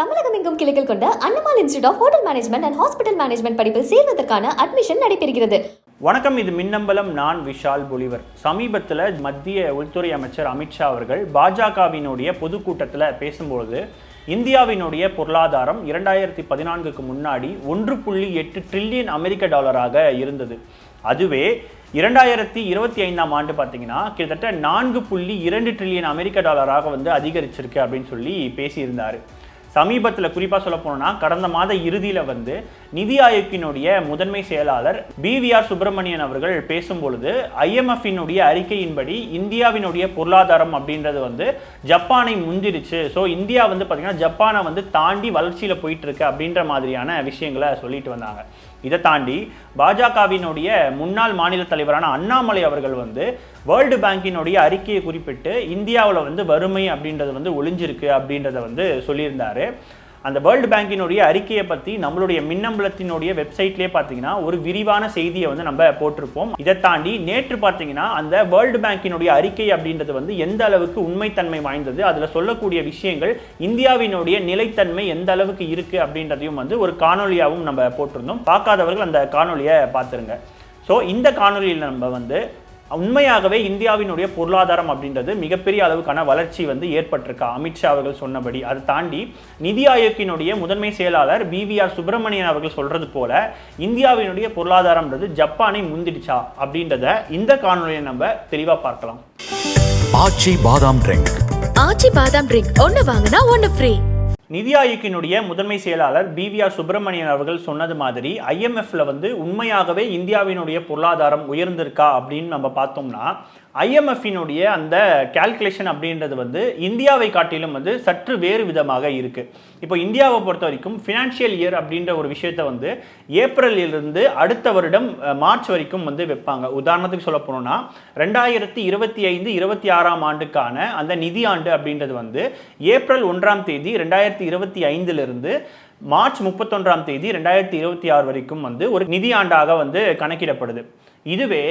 தமிழகம் எங்கும் கிளைகள் கொண்ட Annamal institute of hotel management and hospital management படிப்பில் சேர்வதற்கான அட்மிஷன் நடைபெறுகிறது. வணக்கம் இது மின்னம்பலம். நான் விஷால் பொலிவர். சமீபத்தில் மத்திய உள்துறை அமைச்சர் அமித்ஷா அவர்கள் பாஜகவினுடைய பொதுக்கூட்டத்தில் பேசும்பொழுது இந்தியாவினுடைய பொருளாதாரம் இரண்டாயிரத்தி பதினான்குக்கு முன்னாடி ஒன்று புள்ளி எட்டு ட்ரில்லியன் அமெரிக்க டாலராக இருந்தது. அதுவே இரண்டாயிரத்தி இருபத்தி ஐந்தாம் ஆண்டு பார்த்தீங்கன்னா கிட்டத்தட்ட நான்கு புள்ளி இரண்டு ட்ரில்லியன் அமெரிக்க டாலராக வந்து அதிகரிச்சிருக்கு அப்படின்னு சொல்லி பேசியிருந்தார். சமீபத்தில் குறிப்பாக சொல்ல போனோம்னா கடந்த மாத இறுதியில் வந்து நிதி ஆயோக்கினுடைய முதன்மை செயலாளர் பிவிஆர் சுப்பிரமணியன் அவர்கள் பேசும்பொழுது ஐஎம்எஃபினுடைய அறிக்கையின்படி இந்தியாவினுடைய பொருளாதாரம் அப்படின்றது வந்து ஜப்பானை முந்திருச்சு. ஸோ இந்தியா வந்து பார்த்தீங்கன்னா ஜப்பானை வந்து தாண்டி வளர்ச்சியில் போயிட்டு இருக்கு அப்படின்ற மாதிரியான விஷயங்களை சொல்லிட்டு வந்தாங்க. இதை தாண்டி பாஜகவினுடைய முன்னாள் மாநில தலைவரான அண்ணாமலை அவர்கள் வந்து வேர்ல்டு பேங்கினுடைய அறிக்கையை குறிப்பிட்டு இந்தியாவில் வந்து வறுமை அப்படின்றது வந்து ஒளிஞ்சிருக்கு அப்படின்றத வந்து சொல்லியிருந்தாரு. அந்த வேர்ல்டு பேங்கினுடைய அறிக்கையை பற்றி நம்மளுடைய மின்னம்பலத்தினுடைய வெப்சைட்லேயே பார்த்தீங்கன்னா ஒரு விரிவான செய்தியை வந்து நம்ம போட்டிருப்போம். இதை தாண்டி நேற்று பார்த்தீங்கன்னா அந்த வேர்ல்டு பேங்கினுடைய அறிக்கை அப்படின்றது வந்து எந்த அளவுக்கு உண்மைத்தன்மை வாய்ந்தது அதில் சொல்லக்கூடிய விஷயங்கள் இந்தியாவினுடைய நிலைத்தன்மை எந்த அளவுக்கு இருக்குது அப்படின்றதையும் வந்து ஒரு காணொலியாகவும் நம்ம போட்டிருந்தோம். பார்க்காதவர்கள் அந்த காணொலியை பார்த்துருங்க. ஸோ இந்த காணொலியில் நம்ம வந்து உண்மையாகவே இந்தியாவினுடைய பொருளாதாரம் அப்படின்றது மிகப்பெரிய அளவுக்கான வளர்ச்சி வந்து ஏற்பட்டிருக்கா. அமித்ஷா அவர்கள் சொன்னபடி. அதை தாண்டி நிதி ஆயோக்கினுடைய முதன்மை செயலாளர் பிவிஆர் சுப்பிரமணியன் அவர்கள் சொல்றது போல இந்தியாவினுடைய பொருளாதாரம்ன்றது ஜப்பானை முந்திடுச்சா அப்படின்றத இந்த காணொலியை நம்ம தெளிவாக பார்க்கலாம். ஆச்சி பாதாம் ட்ரிங்க் ஆச்சி பாதாம் ட்ரிங்க் ஒன்னு வாங்கினா ஒன்னு ஃப்ரீ நிதி ஆயோக்கினுடைய முதன்மை செயலாளர் பி வி ஆர் சுப்பிரமணியன் அவர்கள் சொன்னது மாதிரி ஐஎம்எஃப்ல வந்து உண்மையாகவே இந்தியாவினுடைய பொருளாதாரம் உயர்ந்திருக்கா அப்படின்னு நம்ம பார்த்தோம்னா ஐஎம்எஃபினுடைய அந்த கால்குலேஷன் அப்படின்றது வந்து இந்தியாவை காட்டிலும் வந்து சற்று வேறு விதமாக இருக்கு. இப்போ இந்தியாவை பொறுத்த வரைக்கும் ஃபினான்ஷியல் இயர் அப்படின்ற ஒரு விஷயத்தை வந்து ஏப்ரலிலிருந்து அடுத்த வருடம் மார்ச் வரைக்கும் வந்து வைப்பாங்க. உதாரணத்துக்கு சொல்ல போனோம்னா ரெண்டாயிரத்தி இருபத்தி ஐந்து இருபத்தி ஆறாம் ஆண்டுக்கான அந்த நிதி ஆண்டு அப்படின்றது வந்து ஏப்ரல் ஒன்றாம் தேதி ரெண்டாயிரத்தி இருபத்தி ஐந்திலிருந்து மார்ச் முப்பத்தொன்றாம் தேதி ரெண்டாயிரத்தி இருபத்தி ஆறு வரைக்கும் வந்து ஒரு நிதி ஆண்டாக வந்து கணக்கிடப்படுது. இதுவே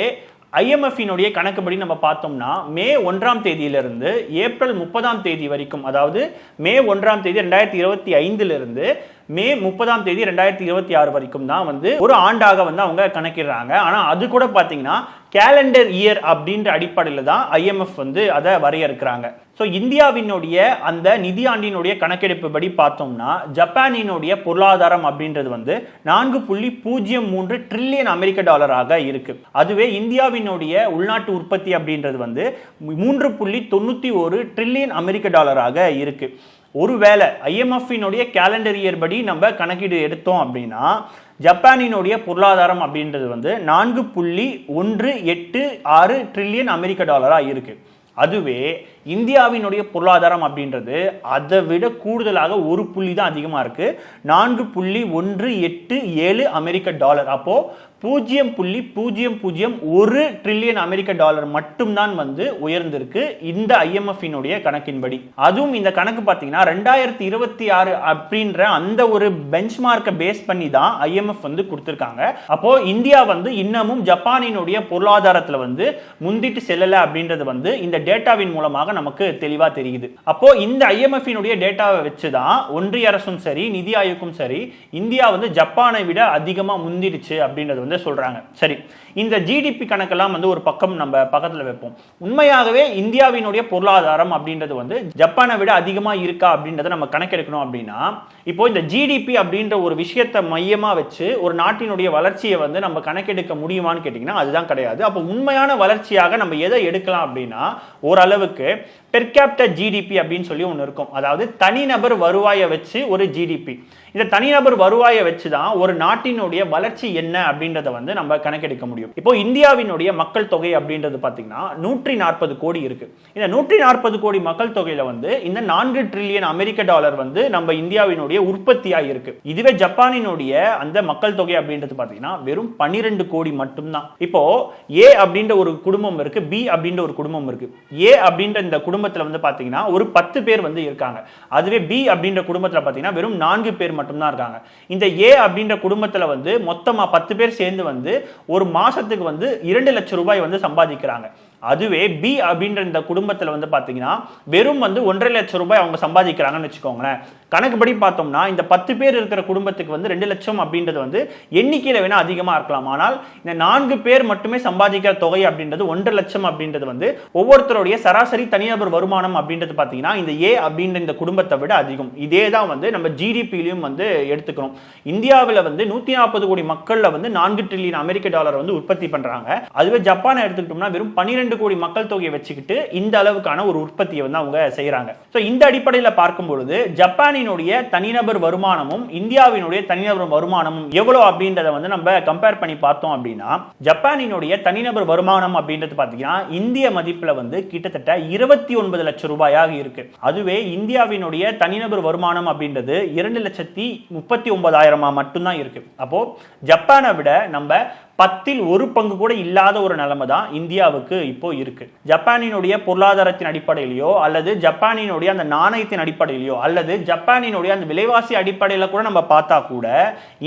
ஐஎம்எஃபினுடைய கணக்குப்படி நம்ம பார்த்தோம்னா மே ஒன்றாம் தேதியிலிருந்து ஏப்ரல் முப்பதாம் தேதி வரைக்கும் அதாவது மே ஒன்றாம் தேதி ரெண்டாயிரத்தி இருபத்தி ஐந்திலிருந்து மே முப்பதாம் தேதி ரெண்டாயிரத்தி இருபத்தி ஆறு வரைக்கும் தான் வந்து ஒரு ஆண்டாக வந்து அவங்க கணக்கிடுறாங்க. ஆனால் அது கூட பார்த்தீங்கன்னா கேலண்டர் இயர் அப்படின்ற அடிப்படையில் தான் ஐஎம்எஃப் வந்து அதை வரையறுக்கிறாங்க. ஸோ இந்தியாவினுடைய அந்த நிதியாண்டினுடைய கணக்கெடுப்பு படி பார்த்தோம்னா ஜப்பானினுடைய பொருளாதாரம் அப்படின்றது வந்து நான்கு புள்ளி பூஜ்ஜியம் மூன்று ட்ரில்லியன் அமெரிக்க டாலராக இருக்கு. அதுவே இந்தியாவினுடைய உள்நாட்டு உற்பத்தி அப்படின்றது வந்து மூன்று புள்ளி தொண்ணூற்றி ஒரு ட்ரில்லியன் அமெரிக்க டாலராக இருக்கு. ஒருவேளை ஐஎம்எஃபினுடைய கேலண்டர் இயர் படி நம்ம கணக்கீடு எடுத்தோம் அப்படின்னா ஜப்பானினுடைய பொருளாதாரம் அப்படின்றது வந்து நான்கு புள்ளி ஒன்று எட்டு ஆறு ட்ரில்லியன் அமெரிக்க டாலராக இருக்குது அதுவே இந்தியாவினுடைய பொருளாதாரம் அப்படின்றது அதை விட கூடுதலாக ஒரு புள்ளி தான் அதிகமாக இருக்குது நான்கு புள்ளி ஒன்று எட்டு ஏழு அமெரிக்க டாலர் அப்போது பூஜ்ஜியம் புள்ளி பூஜ்ஜியம் பூஜ்ஜியம் ஒரு ட்ரில்லியன் அமெரிக்க டாலர் மட்டும்தான் வந்து உயர்ந்திருக்கு இந்த ஐஎம்எஃபினுடைய கணக்கின்படி. அதுவும் இந்த கணக்கு பார்த்தீங்கன்னா ரெண்டாயிரத்தி இருபத்தி ஆறு அப்படின்ற அந்த ஒரு பெஞ்ச்மார்க்கை பேஸ் பண்ணி தான் ஐஎம்எஃப் வந்து கொடுத்துருக்காங்க. அப்போ இந்தியா வந்து இன்னமும் ஜப்பானினுடைய பொருளாதாரத்தில் வந்து முந்திட்டு செல்லலை அப்படின்றது வந்து இந்த டேட்டாவின் மூலமாக நமக்கு தெளிவாக தெரியுது. அப்போ இந்த ஐஎம்எஃபினுடைய டேட்டாவை வச்சு தான் ஒன்றிய அரசும் சரி நிதி ஆயோக்கும் சரி இந்தியா வந்து ஜப்பானை விட அதிகமாக முந்திடுச்சு அப்படின்றது வந்து சொல்றாங்க. சரி இந்த ஜிடிபி கணக்கெல்லாம் வந்து ஒரு பக்கம் நம்ம பக்கத்தில் வைப்போம். உண்மையாகவே இந்தியாவினுடைய பொருளாதாரம் அப்படின்றது வந்து ஜப்பானை விட அதிகமாக இருக்கா அப்படின்றத நம்ம கணக்கெடுக்கணும் அப்படின்னா இப்போ இந்த ஜிடிபி அப்படின்ற ஒரு விஷயத்தை மையமாக வச்சு ஒரு நாட்டினுடைய வளர்ச்சியை வந்து நம்ம கணக்கெடுக்க முடியுமான்னு கேட்டிங்கன்னா அதுதான் கிடையாது. அப்போ உண்மையான வளர்ச்சியாக நம்ம எதை எடுக்கலாம் அப்படின்னா ஓரளவுக்கு பெர்கேப்டர் ஜிடிபி அப்படின்னு சொல்லி ஒன்று இருக்கும். அதாவது தனிநபர் வருவாயை வச்சு ஒரு ஜிடிபி இந்த தனிநபர் வருவாயை வச்சு தான் ஒரு நாட்டினுடைய வளர்ச்சி என்ன அப்படின்றத வந்து நம்ம கணக்கெடுக்க முடியும். இப்போ இந்தியாவினுடைய மக்கள் தொகை அப்படின்றது பார்த்தீங்கன்னா நூற்றி நாற்பது கோடி இருக்கு. இந்த நூற்றி நாற்பது கோடி மக்கள் தொகையில வந்து இந்த நான்கு ட்ரில்லியன் அமெரிக்க டாலர் வந்து நம்ம இந்தியாவினுடைய உற்பத்தியாக இருக்கு. இதுவே ஜப்பானினுடைய அந்த மக்கள் தொகை அப்படின்றது பார்த்தீங்கன்னா வெறும் பன்னிரெண்டு கோடி மட்டும்தான். இப்போ ஏ அப்படின்ற ஒரு குடும்பம் இருக்கு பி அப்படின்ற ஒரு குடும்பம் இருக்கு. ஏ அப்படின்ற இந்த குடும்பத்துல வந்து பார்த்தீங்கன்னா ஒரு பத்து பேர் வந்து இருக்காங்க. அதுவே பி அப்படின்ற குடும்பத்தில் பார்த்தீங்கன்னா வெறும் நான்கு பேர் மட்டும்தான் இருக்காங்க. இந்த ஏ அப்படின்ற குடும்பத்தில் வந்து மொத்தமா பத்து பேர் சேர்ந்து வந்து ஒரு மாசத்துக்கு வந்து இரண்டு லட்சம் ரூபாய் வந்து சம்பாதிக்கிறாங்க. அதுவே பி அப்படின்ற இந்த குடும்பத்தில் வந்து பார்த்தீங்கன்னா வெறும் வந்து ஒன்றரை லட்சம் ரூபாய் அவங்க சம்பாதிக்கிறாங்கன்னு வச்சுக்கோங்களேன். கணக்குப்படி பார்த்தோம்னா இந்த பத்து பேர் இருக்கிற குடும்பத்துக்கு வந்து ரெண்டு லட்சம் அப்படின்றது வந்து எண்ணிக்கையில் வேணால் அதிகமாக இருக்கலாம். ஆனால் இந்த நான்கு பேர் மட்டுமே சம்பாதிக்கிற தொகை அப்படின்றது ஒன்றரை லட்சம் அப்படின்றது வந்து ஒவ்வொருத்தருடைய சராசரி தனிநபர் வருமானம் அப்படின்றது பார்த்தீங்கன்னா இந்த ஏ அப்படின்ற இந்த குடும்பத்தை விட அதிகம். இதே தான் வந்து நம்ம ஜிடிபிலையும் வந்து எடுத்துக்கணும் இந்தியாவில் வந்து நூற்றி நாற்பது கோடி மக்களில் வந்து நான்கு ட்ரில்லியன் அமெரிக்க டாலர் வந்து உற்பத்தி பண்ணுறாங்க அதுவே ஜப்பானை எடுத்துக்கிட்டோம்னா வெறும் பன்னிரெண்டு கோடி மக்கள் தொகையை வச்சுக்கிட்டு இந்த அளவுக்கான ஒரு உற்பத்தியை வந்து அவங்க செய்கிறாங்க ஸோ இந்த அடிப்படையில் பார்க்கும் பொழுது ஜப்பானினுடைய தனிநபர் வருமானமும் இந்தியாவினுடைய தனிநபர் வருமானமும் எவ்வளோ அப்படின்றத வந்து நம்ம கம்பேர் பண்ணி பார்த்தோம் அப்படின்னா ஜப்பானினுடைய தனிநபர் வருமானம் அப்படின்றது பார்த்தீங்கன்னா இந்திய மதிப்பில் வந்து கிட்டத்தட்ட இருபத்தி ஒன்பது லட்சம் ரூபாயாக இருக்கு. அதுவே இந்தியாவினுடைய தனிநபர் வருமானம் அப்படின்றது இரண்டு லட்சத்தி முப்பத்தி ஒன்பதாயிரமா மட்டும்தான் இருக்கு. அப்போ ஜப்பானை விட நம்ம பத்தில் ஒரு பங்கு கூட இல்லாத ஒரு நிலைமை தான் இந்தியாவுக்கு இப்போ இருக்கு. ஜப்பானினுடைய பொருளாதாரத்தின் அடிப்படையிலையோ அல்லது ஜப்பானினுடைய அந்த நாணயத்தின் அடிப்படையிலையோ அல்லது ஜப்பானினுடைய அந்த விலைவாசி அடிப்படையில் கூட நம்ம பார்த்தா கூட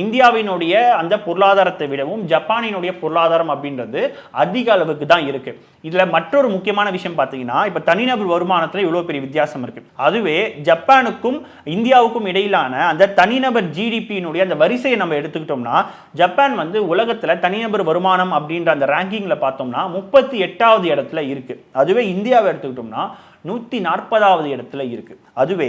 இந்தியாவினுடைய அந்த பொருளாதாரத்தை விடவும் ஜப்பானினுடைய பொருளாதாரம் அப்படின்றது அதிக அளவுக்கு தான் இருக்கு. இதுல மற்றொரு முக்கியமான விஷயம் பார்த்தீங்கன்னா இப்ப தனிநபர் வருமானத்துல இவ்வளவு பெரிய வித்தியாசம் இருக்கு. அதுவே ஜப்பானுக்கும் இந்தியாவுக்கும் இடையிலான அந்த தனிநபர் ஜிடிபியினுடைய அந்த வரிசையை நம்ம எடுத்துக்கிட்டோம்னா ஜப்பான் வந்து உலகத்துல தனிநபர் வருமானம் அப்படின்ற அந்த ரேங்கிங்ல பார்த்தோம்னா முப்பத்தி எட்டாவது இடத்துல இருக்கு. அதுவே இந்தியாவை எடுத்துக்கிட்டோம்னா நூற்றி நாற்பதாவது இடத்துல இருக்கு. அதுவே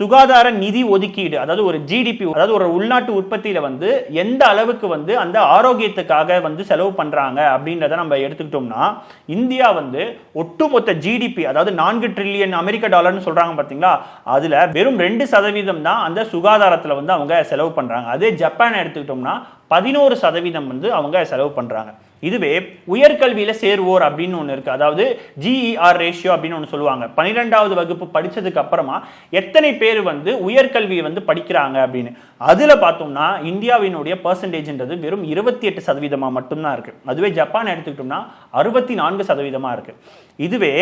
சுகாதார நிதி ஒதுக்கீடு அதாவது ஒரு ஜிடிபி அதாவது ஒரு உள்நாட்டு உற்பத்தியில வந்து எந்த அளவுக்கு வந்து அந்த ஆரோக்கியத்துக்காக வந்து செலவு பண்றாங்க அப்படின்றத நம்ம எடுத்துக்கிட்டோம்னா இந்தியா வந்து ஒட்டுமொத்த ஜிடிபி அதாவது நான்கு ட்ரில்லியன் அமெரிக்க டாலர்னு சொல்றாங்க பாத்தீங்களா அதுல வெறும் ரெண்டு சதவீதம் தான் அந்த சுகாதாரத்துல வந்து அவங்க செலவு பண்றாங்க. அதே ஜப்பான் எடுத்துக்கிட்டோம்னா பதினோரு சதவீதம் வந்து அவங்க செலவு பண்றாங்க. இதுவே உயர்கல்வியில சேருவோர் அப்படின்னு ஒன்று இருக்கு. அதாவது ஜிஇஆர் ரேஷியோ அப்படின்னு ஒன்று சொல்லுவாங்க. பன்னிரெண்டாவது வகுப்பு படிச்சதுக்கு அப்புறமா எத்தனை பேர் வந்து உயர்கல்வியை வந்து படிக்கிறாங்க அப்படின்னு. அதுல பார்த்தோம்னா இந்தியாவினுடைய பர்சன்டேஜ்ன்றது வெறும் இருபத்தி எட்டு சதவீதமா மட்டும்தான் இருக்கு. அதுவே ஜப்பான் எடுத்துக்கிட்டோம்னா அறுபத்தி நான்கு சதவீதமா இருக்கு. இதுவே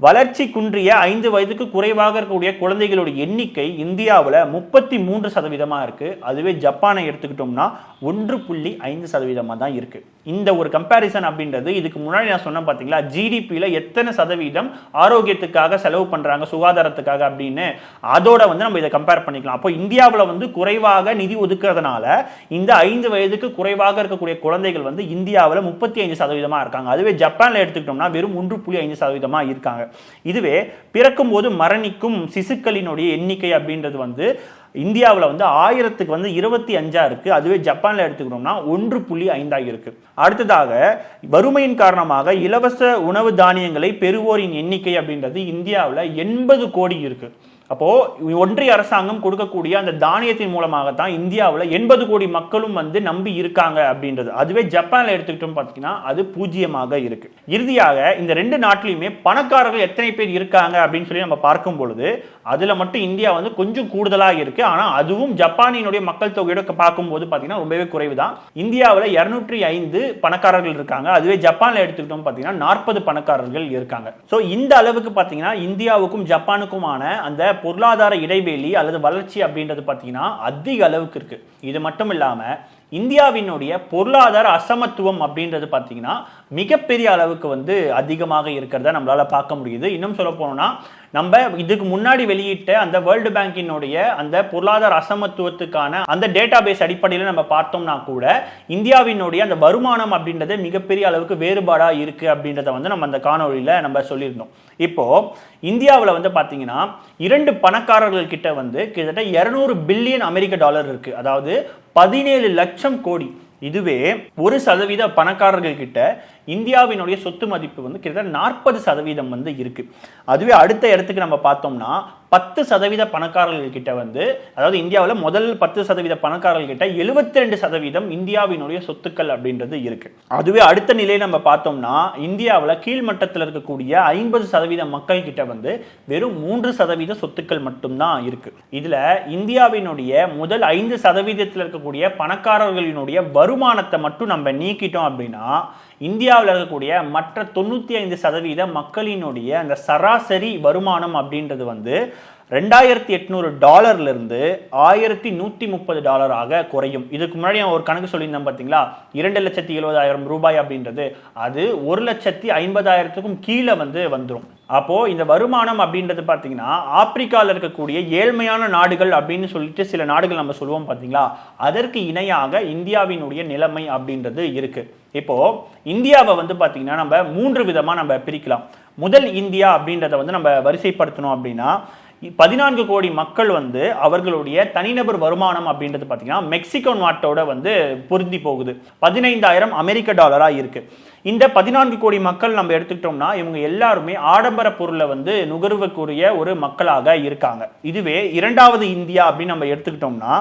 வளர்ச்சி குன்றிய ஐந்து வயதுக்கு குறைவாக இருக்கக்கூடிய குழந்தைகளுடைய எண்ணிக்கை இந்தியாவில் முப்பத்தி மூன்று சதவீதமாக இருக்குது அதுவே ஜப்பானை எடுத்துக்கிட்டோம்னா ஒன்று புள்ளி ஐந்து சதவீதமாக தான் இருக்குது இந்த ஒரு கம்பேரிசன் அப்படின்றது இதுக்கு முன்னாடி நான் சொன்னேன் பார்த்தீங்களா ஜிடிபியில் எத்தனை சதவீதம் ஆரோக்கியத்துக்காக செலவு பண்ணுறாங்க சுகாதாரத்துக்காக அப்படின்னு. அதோட வந்து நம்ம இதை கம்பேர் பண்ணிக்கலாம். அப்போ இந்தியாவில் வந்து குறைவாக நிதி ஒதுக்குறதுனால இந்த ஐந்து வயதுக்கு குறைவாக இருக்கக்கூடிய குழந்தைகள் வந்து இந்தியாவில் முப்பத்தி ஐந்து சதவீதமாக இருக்காங்க. அதுவே ஜப்பானில் எடுத்துக்கிட்டோம்னா வெறும் ஒன்று புள்ளி ஐந்து சதவீதமாக இருக்காங்க. இதுவே பிறக்கும் போது மரணிக்கும் சிசுக்களினுடைய எண்ணிக்கை அப்படின்றது வந்து இந்தியாவில் வந்து ஆயிரத்துக்கு வந்து இருபத்தி அஞ்சாக இருக்கு. அதுவே ஜப்பான்ல எடுத்துக்கிட்டோம்னா ஒன்று புள்ளி ஐந்தாக இருக்கு. அடுத்ததாக வறுமையின் காரணமாக இலவச உணவு தானியங்களை பெறுவோரின் எண்ணிக்கை அப்படின்றது இந்தியாவில் எண்பது கோடி இருக்கு. அப்போ ஒன்றிய அரசாங்கம் கொடுக்கக்கூடிய அந்த தானியத்தின் மூலமாகத்தான் இந்தியாவில் எண்பது கோடி மக்களும் வந்து நம்பி இருக்காங்க அப்படின்றது. அதுவே ஜப்பான்ல எடுத்துக்கிட்டோம் பார்த்தீங்கன்னா அது பூஜ்ஜியமாக இருக்கு. இறுதியாக இந்த ரெண்டு நாட்டிலையுமே பணக்காரர்கள் எத்தனை பேர் இருக்காங்க அப்படின்னு சொல்லி நம்ம பார்க்கும் பொழுது அதுல மட்டும் இந்தியா வந்து கொஞ்சம் கூடுதலாக இருக்கு. ஆனா அதுவும் ஜப்பானினுடைய மக்கள் தொகையோட பார்க்கும்போது பார்த்தீங்கன்னா ரொம்பவே குறைவு தான் இந்தியாவில் இருநூற்றி ஐந்து பணக்காரர்கள் இருக்காங்க. அதுவே ஜப்பான்ல எடுத்துக்கிட்டோம் பார்த்தீங்கன்னா நாற்பது பணக்காரர்கள் இருக்காங்க. ஸோ இந்த அளவுக்கு பார்த்தீங்கன்னா இந்தியாவுக்கும் ஜப்பானுக்குமான அந்த பொருளாதார இடைவெளி அல்லது வளர்ச்சி அப்படின்றது பார்த்தீங்கன்னா அதிக அளவுக்கு இருக்கு. இது மட்டும் இல்லாம இந்தியாவினுடைய பொருளாதார அசமத்துவம் அப்படின்றது பார்த்தீங்கன்னா மிகப்பெரிய அளவுக்கு வந்து அதிகமாக இருக்கிறத நம்மளால் பார்க்க முடியுது. இன்னும் சொல்ல போனோம்னா நம்ம இதுக்கு முன்னாடி வெளியிட்ட அந்த வேர்ல்டு பேங்கினுடைய அந்த பொருளாதார அசமத்துவத்துக்கான அந்த டேட்டா பேஸ் அடிப்படையில் நம்ம பார்த்தோம்னா கூட இந்தியாவினுடைய அந்த வருமானம் அப்படின்றது மிகப்பெரிய அளவுக்கு வேறுபாடாக இருக்கு அப்படின்றத வந்து நம்ம அந்த காணொலியில் நம்ம சொல்லியிருந்தோம். இப்போ இந்தியாவில் வந்து பார்த்தீங்கன்னா இரண்டு பணக்காரர்கள் கிட்ட வந்து கிட்டத்தட்ட இருநூறு பில்லியன் அமெரிக்க டாலர் இருக்கு. அதாவது பதினேழு லட்சம் கோடி. இதுவே ஒரு சதவீத பணக்காரர்கள் கிட்ட இந்தியாவினுடைய சொத்து மதிப்பு வந்து கிட்டத்தட்ட நாற்பது சதவீதம் வந்து இருக்கு. அதுவே அடுத்த இடத்துக்கு நம்ம பார்த்தோம்னா பத்து சதவீத பணக்காரர்கள்கிட்ட வந்து அதாவது இந்தியாவில் முதல் பத்து சதவீத பணக்காரர்கள்கிட்ட எழுபத்தி ரெண்டு சதவீதம் இந்தியாவினுடைய சொத்துக்கள் அப்படின்றது இருக்கு. அதுவே அடுத்த நிலையை நம்ம பார்த்தோம்னா இந்தியாவில் கீழ்மட்டத்தில் இருக்கக்கூடிய ஐம்பது சதவீத மக்கள் கிட்ட வந்து வெறும் மூன்று சதவீத சொத்துக்கள் மட்டும்தான் இருக்கு. இதுல இந்தியாவினுடைய முதல் ஐந்து சதவீதத்தில் இருக்கக்கூடிய பணக்காரர்களினுடைய வருமானத்தை மட்டும் நம்ம நீக்கிட்டோம் அப்படின்னா இந்தியாவில் இருக்கக்கூடிய மற்ற தொண்ணூற்றி ஐந்து சதவீத மக்களினுடைய அந்த சராசரி வருமானம் அப்படின்றது வந்து ரெண்டாயிரத்தி எட்நூறு டாலர்லேருந்து ஆயிரத்தி நூற்றி முப்பது டாலராக குறையும். இதுக்கு முன்னாடி நான் ஒரு கணக்கு சொல்லியிருந்தேன் பார்த்தீங்களா? இரண்டு லட்சத்தி எழுபதாயிரம் ரூபாய் அப்படின்றது. அது ஒரு லட்சத்தி ஐம்பதாயிரத்துக்கும் கீழே வந்து வந்துடும் அப்போ இந்த வருமானம் அப்படின்றது பார்த்தீங்கன்னா ஆப்பிரிக்காவில் இருக்கக்கூடிய ஏழ்மையான நாடுகள் அப்படின்னு சொல்லிட்டு சில நாடுகள் நம்ம சொல்லுவோம் பார்த்தீங்களா? அதற்கு இணையாக இந்தியாவினுடைய நிலைமை அப்படின்றது இருக்கு. இப்போ இந்தியாவை வந்து பார்த்தீங்கன்னா நம்ம மூன்று விதமாக நம்ம பிரிக்கலாம். முதல் இந்தியா அப்படின்றத வந்து நம்ம வரிசைப்படுத்தணும் அப்படின்னா பதினான்கு கோடி மக்கள் வந்து அவர்களுடைய தனிநபர் வருமானம் அப்படின்றது பார்த்தீங்கன்னா மெக்சிகோ நாட்டோட வந்து பொருந்தி போகுது. பதினைந்தாயிரம் அமெரிக்க டாலராக இருக்கு. இந்த பதினான்கு கோடி மக்கள் நம்ம எடுத்துக்கிட்டோம்னா இவங்க எல்லாருமே ஆடம்பர பொருளை வந்து நுகர்வக்கூடிய ஒரு மக்களாக இருக்காங்க. இதுவே இரண்டாவது இந்தியா அப்படின்னு நம்ம எடுத்துக்கிட்டோம்னா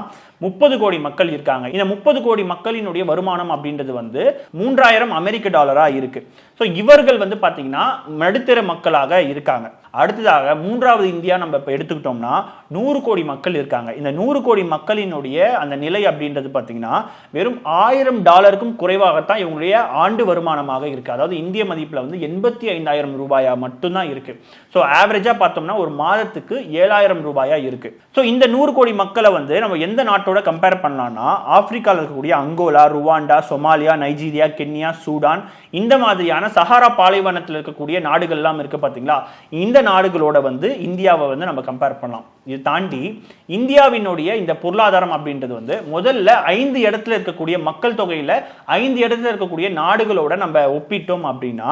முப்பது கோடி மக்கள் இருக்காங்க. இந்த முப்பது கோடி மக்களினுடைய வருமானம் அப்படின்றது வந்து மூன்றாயிரம் அமெரிக்க டாலரா இருக்கு. ஸோ இவர்கள் வந்து பார்த்தீங்கன்னா நடுத்தர மக்களாக இருக்காங்க. அடுத்ததாக மூன்றாவது இந்தியா நம்ம இப்போ எடுத்துக்கிட்டோம்னா நூறு கோடி மக்கள் இருக்காங்க. இந்த நூறு கோடி மக்களினுடைய அந்த நிலை அப்படின்றது பார்த்தீங்கன்னா வெறும் ஆயிரம் டாலருக்கும் குறைவாகத்தான் இவங்களுடைய ஆண்டு வருமானமாக இருக்கு. அதாவது இந்திய மதிப்பில் வந்து எண்பத்தி ஐந்தாயிரம் ரூபாயாக மட்டும்தான் இருக்குது ஸோ ஆவரேஜாக பார்த்தோம்னா ஒரு மாதத்துக்கு ஏழாயிரம் ரூபாயாக இருக்குது ஸோ இந்த நூறு கோடி மக்களை வந்து நம்ம எந்த நாட்டோட கம்பேர் பண்ணலாம்னா ஆப்பிரிக்காவில் இருக்கக்கூடிய Angola Rwanda Somalia Nigeria Kenya Sudan இந்த மாதிரியான சஹாரா பாலைவனத்தில் இருக்கக்கூடிய நாடுகள்லாம் இருக்கு பார்த்தீங்களா இந்த நாடுகளோட வந்து இந்தியாவை வந்து நம்ம கம்பேர் பண்ணலாம். இது தாண்டி இந்தியாவினுடைய இந்த பொருளாதாரம் அப்படின்றது வந்து முதல்ல ஐந்து இடத்துல இருக்கக்கூடிய மக்கள் தொகையில ஐந்து இடத்துல இருக்கக்கூடிய நாடுகளோட நம்ம ஒப்பிட்டோம் அப்படின்னா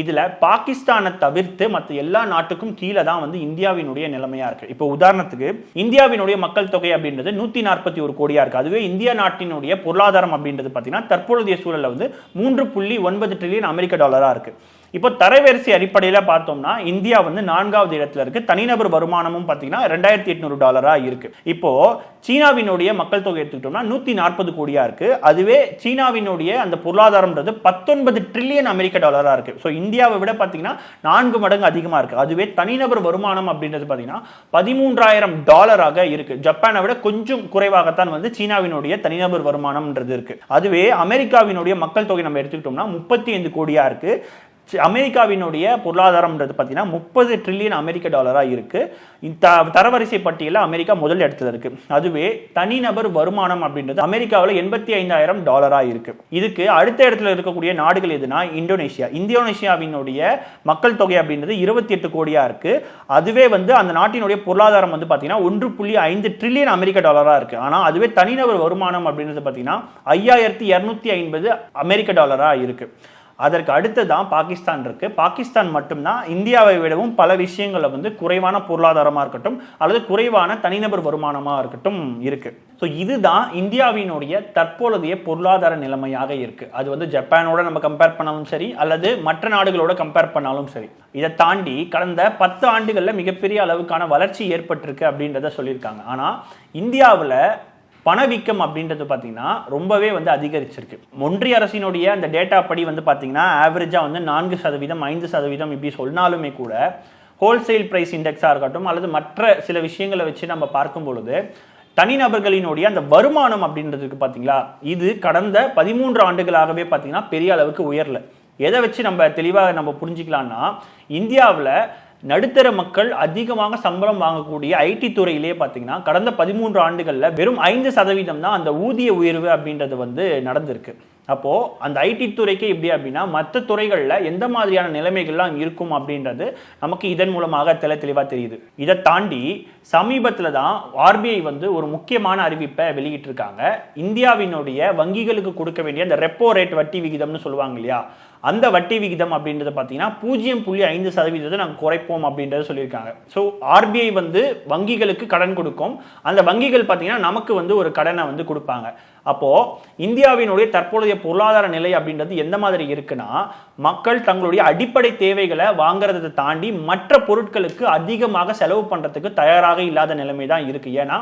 இதில் பாகிஸ்தானை தவிர்த்து மற்ற எல்லா நாட்டுக்கும் கீழே தான் வந்து இந்தியாவினுடைய நிலைமையா இருக்கு. இப்போ உதாரணத்துக்கு இந்தியாவினுடைய மக்கள் தொகை அப்படின்றது நூத்தி நாற்பத்தி ஒரு கோடியா இருக்கு. அதுவே இந்திய நாட்டினுடைய பொருளாதாரம் அப்படின்றது பார்த்தீங்கன்னா தற்பொழுதைய சூழலில் வந்து மூன்று புள்ளி ஒன்பது ட்ரில்லியன் அமெரிக்க டாலராக இருக்குது இப்போ தரவரிசை அடிப்படையில் பார்த்தோம்னா இந்தியா வந்து நான்காவது இடத்துல இருக்கு. தனிநபர் வருமானமும் பார்த்தீங்கன்னா ரெண்டாயிரத்தி எட்நூறு டாலராக இருக்கு. இப்போ சீனாவினுடைய மக்கள் தொகை எடுத்துக்கிட்டோம்னா நூத்தி நாற்பது கோடியா இருக்கு. அதுவே சீனாவினுடைய அந்த பொருளாதாரம்ன்றது பத்தொன்பது ட்ரில்லியன் அமெரிக்க டாலரா இருக்கு. ஸோ இந்தியாவை விட பார்த்தீங்கன்னா நான்கு மடங்கு அதிகமாக இருக்கு. அதுவே தனிநபர் வருமானம் அப்படின்றது பார்த்தீங்கன்னா பதிமூன்றாயிரம் டாலராக இருக்கு. ஜப்பானை விட கொஞ்சம் குறைவாகத்தான் வந்து சீனாவினுடைய தனிநபர் வருமானம்ன்றது இருக்கு. அதுவே அமெரிக்காவினுடைய மக்கள் தொகை நம்ம எடுத்துக்கிட்டோம்னா முப்பத்தி ஐந்து கோடியா இருக்கு. அமெரிக்காவினுடைய பொருளாதாரம்ன்றது பார்த்தீங்கன்னா முப்பது ட்ரில்லியன் அமெரிக்க டாலராக இருக்குது இந்த தரவரிசை பட்டியலில் அமெரிக்கா முதல் இடத்துல இருக்குது அதுவே தனிநபர் வருமானம் அப்படின்றது அமெரிக்காவில் எண்பத்தி ஐந்தாயிரம் டாலராக இருக்குது இதுக்கு அடுத்த இடத்துல இருக்கக்கூடிய நாடுகள் எதுனா இந்தோனேஷியா. இந்தோனேஷியாவினுடைய மக்கள் தொகை அப்படின்றது இருபத்தி எட்டு கோடியாக இருக்குது அதுவே வந்து அந்த நாட்டினுடைய பொருளாதாரம் வந்து பார்த்தீங்கன்னா ஒன்று புள்ளி ஐந்து ட்ரில்லியன் அமெரிக்க டாலராக இருக்குது ஆனால் அதுவே தனிநபர் வருமானம் அப்படின்றது பார்த்தீங்கன்னா ஐயாயிரத்தி இரநூத்தி ஐம்பது அமெரிக்க டாலராக இருக்குது அதற்கு அடுத்ததான் பாகிஸ்தான் இருக்கு. பாகிஸ்தான் மட்டும்தான் இந்தியாவை விடவும் பல விஷயங்களை வந்து குறைவான பொருளாதாரமாக இருக்கட்டும் அல்லது குறைவான தனிநபர் வருமானமாக இருக்கட்டும் இருக்கு. ஸோ இதுதான் இந்தியாவினுடைய தற்பொழுதைய பொருளாதார நிலைமையாக இருக்கு. அது வந்து ஜப்பானோட நம்ம கம்பேர் பண்ணாலும் சரி அல்லது மற்ற நாடுகளோட கம்பேர் பண்ணாலும் சரி. இதை தாண்டி கடந்த பத்து ஆண்டுகளில் மிகப்பெரிய அளவுக்கான வளர்ச்சி ஏற்பட்டிருக்கு அப்படின்றத சொல்லியிருக்காங்க. ஆனால் இந்தியாவில் பணவீக்கம் அப்படின்றது பார்த்தீங்கன்னா ரொம்பவே வந்து அதிகரிச்சிருக்கு. ஒன்றிய அரசினுடைய அந்த டேட்டா படி வந்து பார்த்தீங்கன்னா ஆவரேஜாக வந்து நான்கு சதவீதம் ஐந்து சதவீதம் இப்படி சொன்னாலுமே கூட ஹோல்சேல் பிரைஸ் இண்டெக்ஸாக இருக்கட்டும் அல்லது மற்ற சில விஷயங்களை வச்சு நம்ம பார்க்கும் பொழுது தனிநபர்களினுடைய அந்த வருமானம் அப்படின்றதுக்கு பார்த்தீங்களா இது கடந்த பதிமூன்று ஆண்டுகளாகவே பார்த்தீங்கன்னா பெரிய அளவுக்கு உயரல. எதை வச்சு நம்ம தெளிவாக நம்ம புரிஞ்சுக்கலாம்னா இந்தியாவில் நடுத்தர மக்கள் அதிகமாக சம்பளம் வாங்கக்கூடிய ஐடி துறையிலேயே பார்த்தீங்கன்னா கடந்த பதிமூன்று ஆண்டுகளில் வெறும் ஐந்து சதவீதம் தான் அந்த ஊதிய உயர்வு அப்படின்றது வந்து நடந்திருக்கு. அப்போ அந்த ஐடி துறைக்கு எப்படி அப்படின்னா மற்ற துறைகளில் எந்த மாதிரியான நிலைமைகள்லாம் இருக்கும் அப்படின்றது நமக்கு இதன் மூலமாக தெளி தெளிவாக தெரியுது. இதை தாண்டி சமீபத்தில் தான் ஆர்பிஐ வந்து ஒரு முக்கியமான அறிவிப்பை வெளியிட்டிருக்காங்க. இந்தியாவினுடைய வங்கிகளுக்கு கொடுக்க வேண்டிய அந்த ரெப்போ ரேட் வட்டி விகிதம்னு சொல்லுவாங்க இல்லையா? அந்த வட்டி விகிதம் அப்படின்றத பார்த்தீங்கன்னா பூஜ்ஜியம் புள்ளி ஐந்து சதவீதத்தை நாங்கள் குறைப்போம் அப்படின்றத சொல்லியிருக்காங்க. ஸோ ஆர்பிஐ வந்து வங்கிகளுக்கு கடன் கொடுக்கும். அந்த வங்கிகள் பார்த்தீங்கன்னா நமக்கு வந்து ஒரு கடனை வந்து கொடுப்பாங்க. அப்போ இந்தியாவினுடைய தற்போதைய பொருளாதார நிலை அப்படின்றது எந்த மாதிரி இருக்குன்னா மக்கள் தங்களுடைய அடிப்படை தேவைகளை வாங்குறதை தாண்டி மற்ற பொருட்களுக்கு அதிகமாக செலவு பண்றதுக்கு தயாராக இல்லாத நிலைமை தான் இருக்கு. ஏன்னா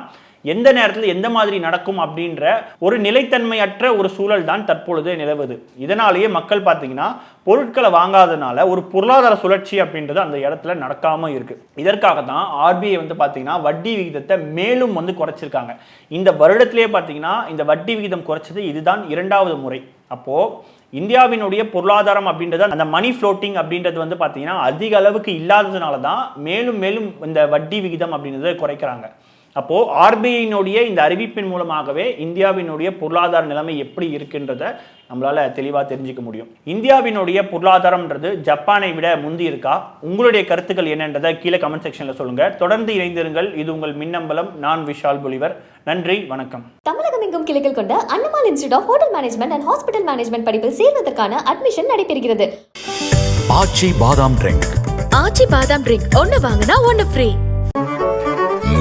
எந்த நேரத்தில் எந்த மாதிரி நடக்கும் அப்படின்ற ஒரு நிலைத்தன்மையற்ற ஒரு சூழல் தான் தற்பொழுது நிலவுது. இதனாலேயே மக்கள் பார்த்தீங்கன்னா பொருட்களை வாங்காதனால ஒரு பொருளாதார சுழற்சி அப்படின்றது அந்த இடத்துல நடக்காம இருக்கு. இதற்காக தான் ஆர்பிஐ வந்து பார்த்தீங்கன்னா வட்டி விகிதத்தை மேலும் வந்து குறைச்சிருக்காங்க. இந்த வருடத்திலேயே பார்த்தீங்கன்னா இந்த வட்டி விகிதம் குறைச்சது இதுதான் இரண்டாவது முறை. அப்போ இந்தியாவினுடைய பொருளாதாரம் அப்படின்றது அந்த மணி ஃப்ளோட்டிங் அப்படின்றது வந்து பார்த்தீங்கன்னா அதிக அளவுக்கு இல்லாததுனால தான் மேலும் மேலும் இந்த வட்டி விகிதம் அப்படின்றத குறைக்கிறாங்க. அப்போ ஆர்பிஐனுடைய இந்த அறிவிப்பின் மூலமாகவே இந்தியாவினுடைய பொருளாதார நிலைமை எப்படி இருக்குன்றத நம்மளால தெளிவா தெரிஞ்சுக்க முடியும். இந்தியாவினுடைய பொருளாதாரம்ன்றது ஜப்பானை விட முந்தி இருக்கா? உங்களுடைய கருத்துக்கள் என்னன்றதை கீழே கமெண்ட் செக்ஷன்ல சொல்லுங்க. தொடர்ந்து இணைந்திருங்கள். இது உங்கள் மின்னம்பலம். நான் விஷால் பொலிவர். நன்றி. வணக்கம். தமிழகம் எங்கும் கிளைகள் கொண்ட Annamal institute of hotel management and hospital management படிப்பில் சேர்வதற்கான அட்மிஷன் நடைபெறுகிறது. ஆச்சி பாதாம் ட்ரிங்க். ஆச்சி பாதாம் ட்ரிங்க். ஒன்னு வாங்கினா ஒன்னு ஃப்ரீ.